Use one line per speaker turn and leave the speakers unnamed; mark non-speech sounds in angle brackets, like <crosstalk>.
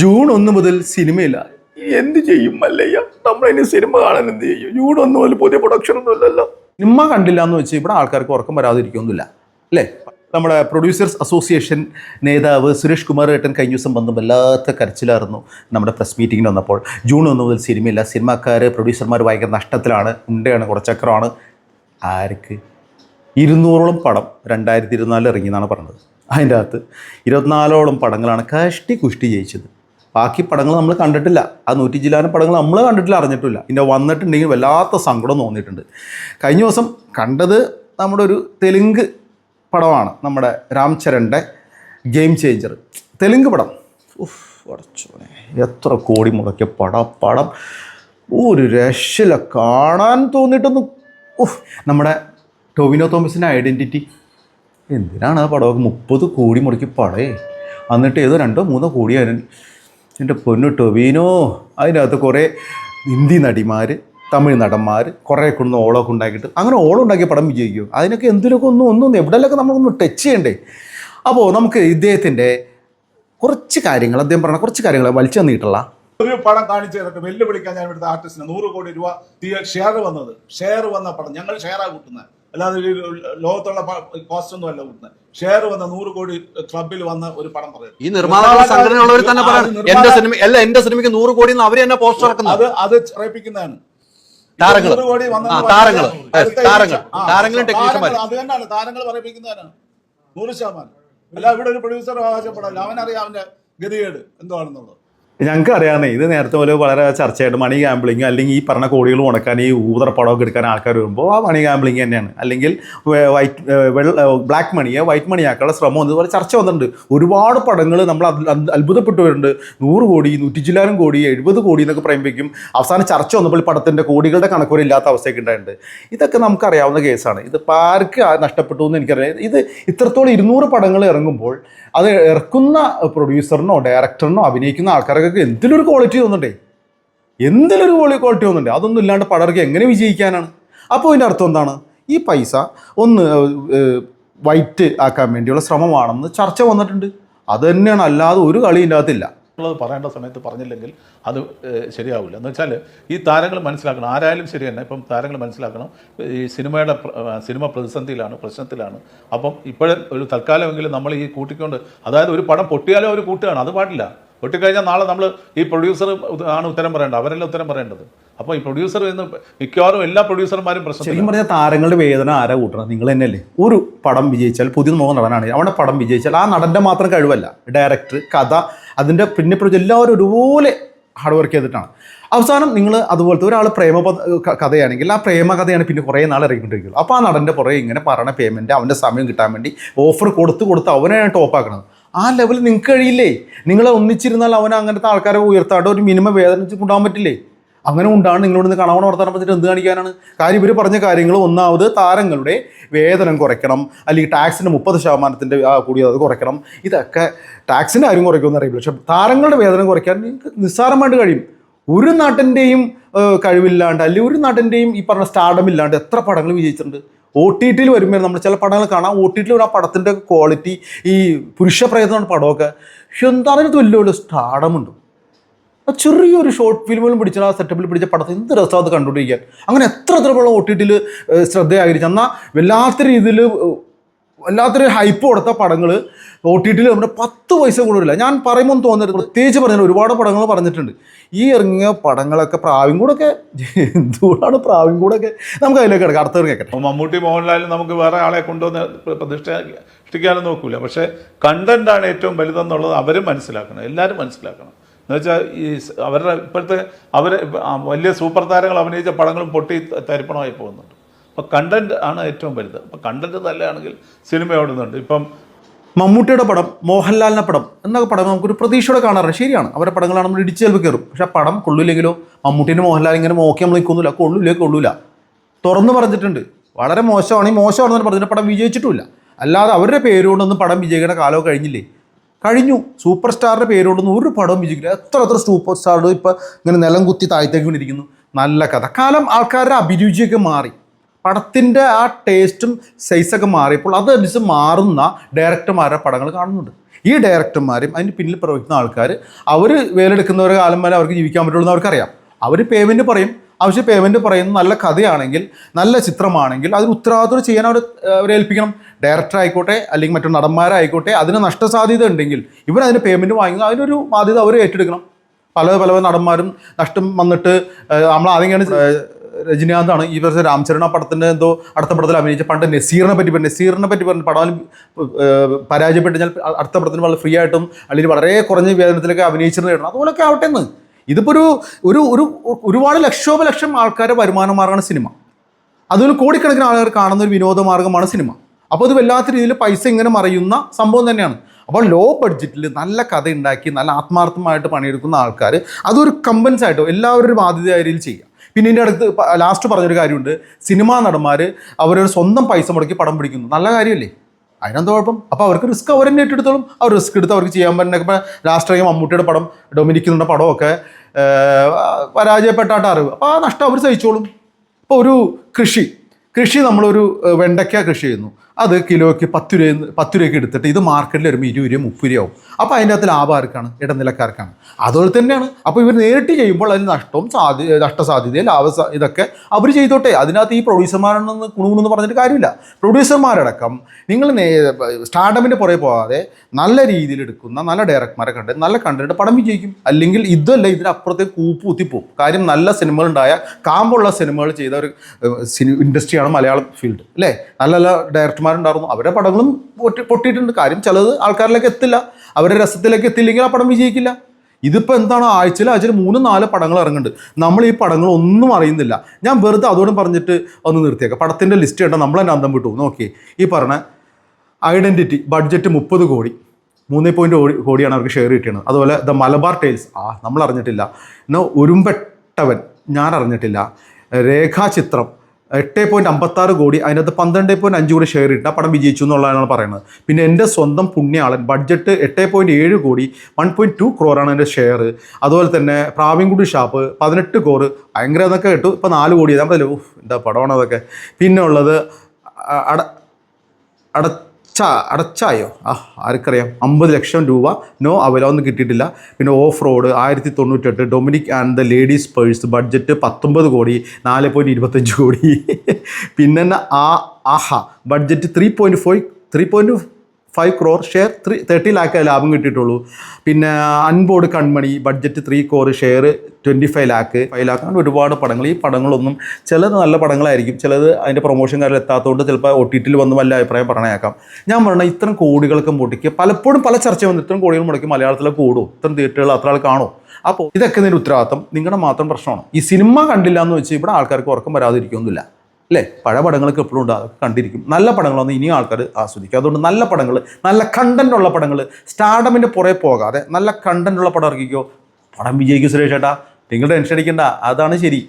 June ഒന്ന് മുതൽ സിനിമയില്ല. എന്ത് ചെയ്യും മല്ലയ്യ? നമ്മളിനി സിനിമ കാണാൻ എന്ത് ചെയ്യും? ജൂൺ ഒന്ന് മുതൽ പുതിയ പ്രൊഡക്ഷൻ ഒന്നും ഇല്ലല്ലോ. സിനിമ കണ്ടില്ല എന്ന് വെച്ച് ഇവിടെ ആൾക്കാർക്ക് ഉറക്കം വരാതിരിക്കൊന്നുമില്ല അല്ലേ? നമ്മുടെ പ്രൊഡ്യൂസേഴ്സ് അസോസിയേഷൻ നേതാവ് സുരേഷ് കുമാർ ഏട്ടൻ കഴിഞ്ഞ ദിവസം വന്ന് വല്ലാത്ത കരച്ചിലായിരുന്നു നമ്മുടെ പ്രസ് മീറ്റിങ്ങിന് വന്നപ്പോൾ. ജൂൺ ഒന്ന് മുതൽ സിനിമയില്ല സിനിമാക്കാർ പ്രൊഡ്യൂസർമാർ ഭയങ്കര നഷ്ടത്തിലാണ് ഉണ്ടയാണ് കുറച്ചക്രമാണ്. ആർക്ക്? ഇരുന്നൂറോളം പടം രണ്ടായിരത്തി ഇരുപത്തിനാലിൽ ഇറങ്ങിയെന്നാണ് പറഞ്ഞത്. അതിന്റെ അകത്ത് ഇരുപത്തിനാലോളം പടങ്ങളാണ് കഷ്ടി കുഷ്ടി ജയിച്ചത്. ബാക്കി പടങ്ങൾ നമ്മൾ കണ്ടിട്ടില്ല. ആ നൂറ്റി ജില്ലാന പടങ്ങൾ നമ്മൾ കണ്ടിട്ടില്ല അറിഞ്ഞിട്ടില്ല. പിന്നെ വന്നിട്ടുണ്ടെങ്കിൽ വല്ലാത്ത സങ്കടം തോന്നിയിട്ടുണ്ട്. കഴിഞ്ഞ ദിവസം കണ്ടത് നമ്മുടെ ഒരു തെലുങ്ക് പടമാണ് നമ്മുടെ രാം ചരന്റെ ഗെയിം ചേഞ്ചർ തെലുങ്ക് പടം. ഉഫ് എത്ര കോടി മുടക്കിയ പടം പടം. ഒരു രക്ഷയില്ല. കാണാൻ തോന്നിയിട്ടൊന്നും. ഉഫ് നമ്മുടെ ടോവിനോ തോമസിന്റെ ഐഡന്റിറ്റി എന്തിനാണ് ആ പടമൊക്കെ മുപ്പത് കോടി മുടക്കി പടേ? എന്നിട്ട് ഏതോ രണ്ടോ മൂന്നോ കോടി കോടിയായിരുന്നു എന്റെ പൊന്നു ടൊവീനോ അതിനകത്ത് കുറേ ഹിന്ദി നടിമാർ തമിഴ് നടന്മാർ കുറേ കൊണ്ട് ഓളൊക്കെ ഉണ്ടാക്കിയിട്ട് അങ്ങനെ ഓളം ഉണ്ടാക്കിയ പടം വിജയിക്കും. അതിനൊക്കെ എന്തിനൊക്കെ ഒന്നും ഒന്നും എവിടെയൊക്കെ നമ്മളൊന്ന് ടച്ച് ചെയ്യണ്ടേ? അപ്പോൾ നമുക്ക് ഇദ്ദേഹത്തിന്റെ കുറച്ച് കാര്യങ്ങൾ അദ്ദേഹം പറഞ്ഞ കുറച്ച് കാര്യങ്ങൾ വലിച്ചു തന്നിട്ടുള്ള
ഒരു പടം കാണിച്ചു തന്നിട്ട് വെല്ലുവിളിക്കാൻ ഞാൻ ഇവിടുത്തെ ആർട്ടിസ്റ്റിന് നൂറ് കോടി രൂപ ഷെയർ വന്നത്. ഷെയർ വന്ന പടം. ഞങ്ങൾ ഷെയറാണ് കൂട്ടുന്നത്. അല്ലാതെ ലോകത്തുള്ള കോസ്റ്റ് ഒന്നും അല്ല കൂട്ടുന്നത് ഷെയർ വന്ന നൂറ് കോടി ക്ലബിൽ വന്ന ഒരു പടം പറയുന്നത്
ഈ നിർമ്മാതാക്കൾ സംഘടനയുള്ളവർ തന്നെ പറയാം എന്റെ സിനിമ അല്ല എന്റെ സിനിമയ്ക്ക് നൂറ് കോടി അവർ തന്നെ പോസ്റ്റർ ഇറക്കുന്നത്.
അത് അത് പറയിപ്പിക്കുന്നതാണ് താരങ്ങൾ
Yes, താരങ്ങൾ. താരങ്ങളും. ടെക്നീഷ്യന്മാരും.
താരങ്ങൾ അത് തന്നെയാണ്. താരങ്ങൾ പറയിപ്പിക്കുന്നതാണ്. നൂറ് ശതമാനം. അല്ല ഇവിടെ ഒരു പ്രൊഡ്യൂസർ അവകാശപ്പെടാല്ല അവനറിയാം അവന്റെ ഗതികേട്. എന്താണെന്നുള്ളത്
ഞങ്ങൾക്ക് അറിയാമെന്നേ ഇത് നേരത്തെ പോലെ വളരെ ചർച്ചയായിട്ട് മണി ഗാംബ്ലിങ് അല്ലെങ്കിൽ ഈ പറഞ്ഞ കോടികൾ മുടക്കാൻ ഈ ഊതറ പടമൊക്കെ എടുക്കാൻ ആൾക്കാർ വരുമ്പോൾ ആ മണി ഗാംബ്ലിങ് തന്നെയാണ്. അല്ലെങ്കിൽ വൈറ്റ് വെള്ള ബ്ലാക്ക് മണിയെ വൈറ്റ് മണി ആക്കാനുള്ള ശ്രമം ഇതുപോലെ ചർച്ച വന്നിട്ടുണ്ട്. ഒരുപാട് പടങ്ങൾ നമ്മൾ അത് അത് അത്ഭുതപ്പെട്ടു വരുന്നുണ്ട്. നൂറ് കോടി നൂറ്റി ചില്ലാനും കോടി എഴുപത് കോടി എന്നൊക്കെ പറയുമ്പോഴേക്കും അവസാനം ചർച്ച വന്നപ്പോൾ പടത്തിന്റെ കോടികളുടെ കണക്കുകൾ ഇല്ലാത്ത അവസ്ഥയൊക്കെ ഉണ്ടായിട്ടുണ്ട്. ഇതൊക്കെ നമുക്കറിയാവുന്ന കേസാണ്. ഇത് ആർക്ക് നഷ്ടപ്പെട്ടു എന്ന് എനിക്കറിയാം. ഇത് ഇത്രത്തോളം ഇരുന്നൂറ് പടങ്ങൾ ഇറങ്ങുമ്പോൾ അത് ഇറക്കുന്ന പ്രൊഡ്യൂസറിനോ ഡയറക്ടറിനോ അഭിനയിക്കുന്ന ആൾക്കാർക്കൊക്കെ എന്തിലൊരു ക്വാളിറ്റി തോന്നുന്നുണ്ടേ? എന്തിലൊരു ക്വാളി ക്വാളിറ്റി തോന്നണ്ടേ അതൊന്നും ഇല്ലാണ്ട് പടർക്ക് എങ്ങനെ വിജയിക്കാനാണ്? അപ്പോൾ ഇതിന്റെ അർത്ഥം എന്താണ്? ഈ പൈസ ഒന്ന് വൈറ്റ് ആക്കാൻ വേണ്ടിയുള്ള ശ്രമമാണെന്ന് ചർച്ച വന്നിട്ടുണ്ട്. അത് തന്നെയാണ് അല്ലാതെ ഒരു കളി അകത്തില്ല.
പറയേണ്ട സമയത്ത് പറഞ്ഞില്ലെങ്കിൽ അത് ശരിയാവില്ല. എന്ന് വെച്ചാൽ ഈ താരങ്ങൾ മനസ്സിലാക്കണം. ആരായാലും ശരി തന്നെ. ഇപ്പം താരങ്ങൾ മനസ്സിലാക്കണം. ഈ സിനിമയുടെ സിനിമ പ്രതിസന്ധിയിലാണ് പ്രശ്നത്തിലാണ്. അപ്പം ഇപ്പോഴും ഒരു തൽക്കാലമെങ്കിലും നമ്മൾ ഈ കൂട്ടിക്കൊണ്ട് അതായത് ഒരു പടം പൊട്ടിയാലും അവർ കൂട്ടുകയാണ് അത് പാടില്ല. പൊട്ടിക്കഴിഞ്ഞാൽ നാളെ നമ്മൾ ഈ പ്രൊഡ്യൂസർ ആണ് ഉത്തരം പറയേണ്ടത്. അവരല്ല ഉത്തരം പറയേണ്ടത്. അപ്പോൾ ഈ പ്രൊഡ്യൂസർ എന്ന് മിക്കവാറും എല്ലാ പ്രൊഡ്യൂസർമാരും പ്രശ്നം
ശരിക്കും പറഞ്ഞാൽ താരങ്ങളുടെ വേദന ആരാ കൂട്ടണം നിങ്ങൾ തന്നെയല്ലേ? ഒരു പടം വിജയിച്ചാൽ പുതിയ മുഖം നടനാണ്. അവിടെ പടം വിജയിച്ചാൽ ആ നടന്റെ മാത്രം കഴിവല്ല. ഡയറക്ടർ കഥ അതിന്റെ പിന്നെ എല്ലാവരും ഒരുപോലെ ഹാർഡ് വർക്ക് ചെയ്തിട്ടാണ്. അവസാനം നിങ്ങൾ അതുപോലത്തെ ഒരാൾ പ്രേമ കഥയാണെങ്കിൽ ആ പ്രേമ കഥയാണ് പിന്നെ കുറേ നാൾ ഇറങ്ങിക്കൊണ്ടിരിക്കുന്നത് അപ്പോൾ ആ നടന്റെ പുറകെ ഇങ്ങനെ പറയണ പേയ്മെന്റ് അവന്റെ സമയം കിട്ടാൻ വേണ്ടി ഓഫർ കൊടുത്ത് കൊടുത്ത് അവനെയാണ് ടോപ്പാക്കുന്നത് ആ ലെവലിൽ നിങ്ങൾക്ക് കഴിയില്ലേ? നിങ്ങളെ ഒന്നിച്ചിരുന്നാൽ അവൻ അങ്ങനത്തെ ആൾക്കാരെ ഉയർത്താണ്ട് ഒരു മിനിമം വേദന കൊണ്ടുപോകാൻ പറ്റില്ലേ? അങ്ങനെ ഉണ്ടാണ്. നിങ്ങളോട് നിന്ന് കണവണ വർത്തമാനം പറ്റിയിട്ട് എന്ത് കാണിക്കാനാണ്? കാര്യം ഇവർ പറഞ്ഞ കാര്യങ്ങൾ ഒന്നാമത് താരങ്ങളുടെ വേതനം കുറയ്ക്കണം. അല്ലെങ്കിൽ ടാക്സിന് മുപ്പത് ശതമാനത്തിന്റെ കൂടി അത് കുറയ്ക്കണം. ഇതൊക്കെ ടാക്സിന്റെ കാര്യം കുറയ്ക്കുമെന്ന് അറിയില്ല. പക്ഷേ താരങ്ങളുടെ വേതനം കുറയ്ക്കാൻ നിങ്ങൾക്ക് നിസ്സാരമായിട്ട് കഴിയും. ഒരു നാട്ടിന്റെയും കഴിവില്ലാണ്ട് അല്ലെങ്കിൽ ഒരു നാട്ടിന്റെയും ഈ പറഞ്ഞ സ്റ്റാർഡം ഇല്ലാണ്ട് എത്ര പടങ്ങൾ വിജയിച്ചിട്ടുണ്ട്? ഒ ടി ടിയിൽ വരുമ്പോൾ നമ്മൾ ചില പടങ്ങൾ കാണാം. ഒ ടി ടിയിൽ ആ പടത്തിന്റെ ക്വാളിറ്റി ഈ പുരുഷ പ്രയത്നമാണ് പടമൊക്കെ. എന്താണ് ഇതിനകത്ത് വലിയ വലിയ സ്റ്റാർഡമുണ്ട് ആ ചെറിയൊരു ഷോർട്ട് ഫിലിമിലും പിടിച്ച ആ സെറ്റപ്പിൽ പിടിച്ച പടത്തിൽ എന്ത് രസം അത് കണ്ടുകൊണ്ടിരിക്കാൻ അങ്ങനെ എത്ര എത്ര പടം ഒ ടി ടിയിൽ ശ്രദ്ധയായിരിക്കും എന്നാൽ വല്ലാത്ത രീതിയിൽ വല്ലാത്തൊരു ഹൈപ്പ് കൊടുത്ത പടങ്ങൾ ഒ ടി ടിയിൽ നമ്മുടെ പത്ത് പൈസ കൂടുതലില്ല ഞാൻ പറയുമ്പോൾ തോന്നരുത്. പ്രത്യേകിച്ച് പറഞ്ഞാൽ ഒരുപാട് പടങ്ങൾ പറഞ്ഞിട്ടുണ്ട്. ഈ ഇറങ്ങിയ പടങ്ങളൊക്കെ പ്രാവിൻ കൂടൊക്കെ എന്തുകൊണ്ടാണ് പ്രാവിൻ കൂടൊക്കെ? നമുക്ക് അതിലേക്ക് കിടക്കാം. അടുത്തവർ കേൾക്കട്ടെ
മമ്മൂട്ടി മോഹൻലാലും നമുക്ക് വേറെ ആളെ കൊണ്ടുവന്ന് പ്ര- പ്രതിഷ്ഠ നോക്കൂല. പക്ഷേ കണ്ടന്റാണ് ഏറ്റവും വലുതെന്നുള്ളത് അവരും മനസ്സിലാക്കണം. എല്ലാവരും മനസ്സിലാക്കണം. എന്ന് വെച്ചാൽ ഈ അവരുടെ ഇപ്പോഴത്തെ അവർ വലിയ സൂപ്പർ താരങ്ങൾ അഭിനയിച്ച പടങ്ങളും പൊട്ടി തരിപ്പണമായി പോകുന്നുണ്ട്. അപ്പോൾ കണ്ടന്റ് ആണ് ഏറ്റവും വലുത്. അപ്പോൾ കണ്ടന്റ് നല്ലതാണെങ്കിൽ സിനിമ ഓടുന്നുണ്ട്. ഇപ്പം
മമ്മൂട്ടിയുടെ പടം മോഹൻലാലിന്റെ പടം എന്നൊക്കെ പടം നമുക്കൊരു പ്രതീക്ഷയോടെ കാണാറ് ശരിയാണ്. അവരുടെ പടങ്ങളാണ് നമ്മൾ ഇടിച്ച് ചിലപ്പോൾ കയറും. പക്ഷേ ആ പടം കൊള്ളില്ലെങ്കിലോ മമ്മൂട്ടിന്റെ മോഹൻലാൽ ഇങ്ങനെ നോക്കി നമ്മൾ നിൽക്കുന്നില്ല. കൊള്ളില്ലേ കൊള്ളൂല. തുറന്ന് പറഞ്ഞിട്ടുണ്ട്. വളരെ മോശമാണ്. ഈ മോശമാണെന്ന് പറഞ്ഞിട്ട് പടം വിജയിച്ചിട്ടുമില്ല. അല്ലാതെ അവരുടെ പേരുകൊണ്ടൊന്നും പടം വിജയിക്കേണ്ട കാലമൊക്കെ കഴിഞ്ഞില്ലേ? കഴിഞ്ഞു. സൂപ്പർ സ്റ്റാറിന്റെ പേരുകൊണ്ടൊന്നും ഒരു പടവും വിജയിക്കില്ല. എത്ര എത്ര സൂപ്പർ സ്റ്റാർ ഇപ്പോൾ ഇങ്ങനെ നിലം കുത്തി താഴ്ത്തേക്കൊണ്ടിരിക്കുന്നു. നല്ല കഥ. കാലം ആൾക്കാരുടെ അഭിരുചിയൊക്കെ മാറി. പടത്തിന്റെ ആ ടേസ്റ്റും സൈസൊക്കെ മാറിയപ്പോൾ അതനുസരിച്ച് മാറുന്ന ഡയറക്ടർമാരുടെ പടങ്ങൾ കാണുന്നുണ്ട്. ഈ ഡയറക്ടർമാരും അതിന് പിന്നിൽ പ്രവർത്തിക്കുന്ന ആൾക്കാർ അവർ വേലെടുക്കുന്നവരെ കാലം വരെ അവർക്ക് ജീവിക്കാൻ പറ്റുള്ളൂ എന്ന് അവർക്കറിയാം. അവർ പേയ്മെന്റ് പറയും. ആവശ്യം പേയ്മെന്റ് പറയുന്ന നല്ല കഥയാണെങ്കിൽ നല്ല ചിത്രമാണെങ്കിൽ അതിന് ഉത്തരവാദിത്വം ചെയ്യാൻ അവർ അവരെ ഏൽപ്പിക്കണം. ഡയറക്ടർ ആയിക്കോട്ടെ അല്ലെങ്കിൽ മറ്റു നടന്മാരായിക്കോട്ടെ അതിന് നഷ്ടസാധ്യത ഉണ്ടെങ്കിൽ ഇവർ അതിന് പേയ്മെന്റ് വാങ്ങുക അതിനൊരു ബാധ്യത അവർ ഏറ്റെടുക്കണം. പല പല നടന്മാരും നഷ്ടം വന്നിട്ട് നമ്മൾ ആദ്യം രജനീകാന്താണ് ഈ വർഷം രാംചരണ പടത്തിന്റെ എന്തോ അടുത്ത പടത്തിൽ അഭിനയിച്ച പണ്ട് നസീറിനെ പറ്റി പറഞ്ഞു നസീറിനെ പറ്റി പറഞ്ഞു പടം പരാജയപ്പെട്ട് കഴിഞ്ഞാൽ അടുത്ത പടത്തിന് വളരെ ഫ്രീ ആയിട്ടും അല്ലെങ്കിൽ വളരെ കുറഞ്ഞ വേതനത്തിലൊക്കെ അഭിനയിച്ചിരുന്നു കേട്ടോ അതുപോലൊക്കെ ആവട്ടെ എന്ന് ഇതിപ്പോൾ ഒരു ഒരു ഒരു ഒരുപാട് ലക്ഷോപലക്ഷം ആൾക്കാരുടെ വരുമാന മാർഗമാണ് സിനിമ. അതുപോലെ കോടിക്കണക്കിന് ആൾക്കാർ കാണുന്ന ഒരു വിനോദമാർഗമാണ് സിനിമ. അപ്പോൾ അത് വല്ലാത്ത രീതിയിൽ പൈസ ഇങ്ങനെ മറിയുന്ന സംഭവം തന്നെയാണ്. അപ്പോൾ ലോ ബഡ്ജറ്റിൽ നല്ല കഥ ഉണ്ടാക്കി നല്ല ആത്മാർത്ഥമായിട്ട് പണിയെടുക്കുന്ന ആൾക്കാർ അതൊരു കമ്പൻസ് ആയിട്ടോ എല്ലാവരും ഒരു ബാധ്യതയായ രീതിയിൽ ചെയ്യുക. പിന്നെ ഇതിന്റെ അടുത്ത് ലാസ്റ്റ് പറഞ്ഞൊരു കാര്യമുണ്ട്. സിനിമാ നടന്മാർ അവരൊരു സ്വന്തം പൈസ മുടക്കി പടം പിടിക്കുന്നു. നല്ല കാര്യമല്ലേ? അതിനെന്താ കുഴപ്പം? അപ്പോൾ അവർക്ക് റിസ്ക് അവർ തന്നെ ഏറ്റെടുത്തോളും. അവർ റിസ്ക് എടുത്ത് അവർക്ക് ചെയ്യാൻ പറ്റുന്ന ഇപ്പോൾ ലാസ്റ്റ് ടൈം മമ്മൂട്ടിയുടെ പടം ഡൊമിനിക്കുന്നുണ്ട് പടമൊക്കെ പരാജയപ്പെട്ടാട്ട അറിവ് അപ്പോൾ ആ നഷ്ടം അവർ സഹിച്ചോളും. അപ്പോൾ ഒരു കൃഷി കൃഷി നമ്മളൊരു വെണ്ടയ്ക്ക കൃഷി ചെയ്യുന്നു. അത് കിലോയ്ക്ക് പത്ത് രൂപ പത്ത് രൂപയ്ക്ക് എടുത്തിട്ട് ഇത് മാർക്കറ്റിൽ വരുമ്പോൾ ഇരുപത് രൂപ മുപ്പത് രൂപയാവും അപ്പോൾ അതിന്റെ അകത്ത് ലാഭം ആർക്കാണ്? ഇടനിലക്കാർക്കാണ്. അതുപോലെ തന്നെയാണ്. അപ്പോൾ ഇവർ നേരിട്ട് ചെയ്യുമ്പോൾ അതിന് നഷ്ടവും സാധ്യത നഷ്ടസാധ്യത ലാഭ ഇതൊക്കെ അവർ ചെയ്തോട്ടെ. അതിനകത്ത് ഈ പ്രൊഡ്യൂസർമാരാണെന്ന് കുണുകുണെന്ന് പറഞ്ഞിട്ട് കാര്യമില്ല. പ്രൊഡ്യൂസർമാരടക്കം നിങ്ങൾ സ്റ്റാർട്ടപ്പിന്റെ പുറകെ പോകാതെ നല്ല രീതിയിൽ എടുക്കുന്ന നല്ല ഡയറക്ടർമാരെ കണ്ട് നല്ല കണ്ടിട്ട് പടം വിജയിക്കും. അല്ലെങ്കിൽ ഇതല്ല ഇതിനപ്പുറത്തേക്ക് കൂപ്പ് കുത്തിപ്പോവും. കാര്യം നല്ല സിനിമകളുണ്ടായ കാമ്പുള്ള സിനിമകൾ ചെയ്ത ഒരു ഇൻഡസ്ട്രിയാണ് മലയാളം ഫീൽഡ്. അല്ലേ? നല്ല നല്ല ഡയറക്ടർമാരുണ്ടായിരുന്നു അവരുടെ പടങ്ങളും പൊട്ടി പൊട്ടിയിട്ടുണ്ട്. കാര്യം ചിലത് ആൾക്കാരിലേക്ക് എത്തില്ല. അവരുടെ രസത്തിലേക്ക് എത്തില്ലെങ്കിൽ ആ പടം വിജയിക്കില്ല. ഇതിപ്പോൾ എന്താണ്? ആഴ്ചയിൽ ആഴ്ചയിൽ മൂന്ന് നാല് പടങ്ങൾ ഇറങ്ങുന്നുണ്ട്. നമ്മൾ ഈ പടങ്ങൾ ഒന്നും അറിയുന്നില്ല. ഞാൻ വെറുതെ അതോടും പറഞ്ഞിട്ട് ഒന്ന് നിർത്തിയേക്കാം. പടത്തിന്റെ ലിസ്റ്റ് കണ്ടാൽ നമ്മൾ തന്നെ അന്തം വിട്ടു. നോക്കി ഈ പറഞ്ഞ ഐഡന്റിറ്റി ബഡ്ജറ്റ് മുപ്പത് കോടി മൂന്ന് പോയിന്റ് കോടി കോടിയാണ് അവർക്ക് ഷെയർ കിട്ടിയത് അതുപോലെ ദ മലബാർ ടൈൽസ് ആ നമ്മൾ അറിഞ്ഞിട്ടില്ല. എന്നാൽ ഉരുമ്പെട്ടവൻ ഞാൻ അറിഞ്ഞിട്ടില്ല. രേഖാചിത്രം എട്ട് പോയിന്റ് അമ്പത്താറ് കോടി അതിനകത്ത് പന്ത്രണ്ട് പോയിന്റ് അഞ്ച് കോടി ഷെയർ ഇട്ട പടം വിജയിച്ചു എന്നുള്ളതാണ് പറയുന്നത്. പിന്നെ എന്റെ സ്വന്തം പുണ്യാളൻ ബഡ്ജറ്റ് എട്ട് പോയിന്റ് ഏഴ് കോടി വൺ പോയിന്റ് ടു ക്രോറാണ് എന്റെ ഷെയർ അതുപോലെ തന്നെ പ്രാവിൻകുടി ഷാപ്പ് പതിനെട്ട് കോറ് ഭയങ്കര എന്നൊക്കെ കേട്ടു. ഇപ്പോൾ നാല് കോടി ഓ എന്താ പടമാണ് അതൊക്കെ. പിന്നെ ഉള്ളത് അട അട അടച്ച അടച്ചായോ? ആ ആർക്കറിയാം. അമ്പത് ലക്ഷം രൂപ നോ അവലൊന്നും കിട്ടിയിട്ടില്ല. പിന്നെ ഓഫ് റോഡ് ആയിരത്തി തൊണ്ണൂറ്റെട്ട് Dominic and the ladies purse budget പത്തൊമ്പത് കോടി നാല് പോയിന്റ് ഇരുപത്തഞ്ച് കോടി. <laughs> പിന്നെ ആ ആഹ budget three point four three point five crore share three thirty lakh ലാഭം കിട്ടിയിട്ടുള്ളൂ. പിന്നെ Anbodu Kanmani budget three crore share twenty five lakh five lakh അങ്ങനെ ഒരുപാട് പടങ്ങൾ. ഈ പടങ്ങളൊന്നും ചിലത് നല്ല പടങ്ങളായിരിക്കും. ചിലത് അതിന്റെ പ്രൊമോഷൻ കാര്യം എത്താത്തതുകൊണ്ട് ചിലപ്പോൾ ഒ ടി ടിയിൽ വന്ന് വല്ല അഭിപ്രായം പറഞ്ഞേക്കാം ഞാൻ പറഞ്ഞ ഇത്തരം കോടികളൊക്കെ മുടക്കി പലപ്പോഴും പല ചർച്ച വന്നു. ഇത്തരം കോടികൾ മുടക്കി മലയാളത്തിലെ കൂടും ഇത്തരം തിയേറ്ററുകൾ അത്ര ആൾ കാണും. അപ്പോൾ ഇതൊക്കെ ഇതിന്റെ ഉത്തരവാദിത്തം നിങ്ങളുടെ മാത്രം പ്രശ്നമാണ്. ഈ സിനിമ കണ്ടില്ല എന്ന് വെച്ച് ഇവിടെ ആൾക്കാർക്ക് ഉറക്കം വരാതിരിക്കുകയൊന്നുമില്ല അല്ലേ പഴയ പടങ്ങളൊക്കെ എപ്പോഴും ഉണ്ട് അതൊക്കെ കണ്ടിരിക്കും. നല്ല പടങ്ങളൊന്നും ഇനിയും ആൾക്കാർ ആസ്വദിക്കും. അതുകൊണ്ട് നല്ല പടങ്ങൾ നല്ല കണ്ടന്റ് ഉള്ള പടങ്ങൾ സ്റ്റാർഡമിന്റെ പുറകെ പോകാതെ നല്ല കണ്ടന്റ് ഉള്ള പടം ഇറക്കിക്കോ. പടം വിജയിക്കും സുരേഷ് ഏട്ടാ. നിങ്ങൾ ടെൻഷൻ അടിക്കണ്ട. അതാണ് ശരി.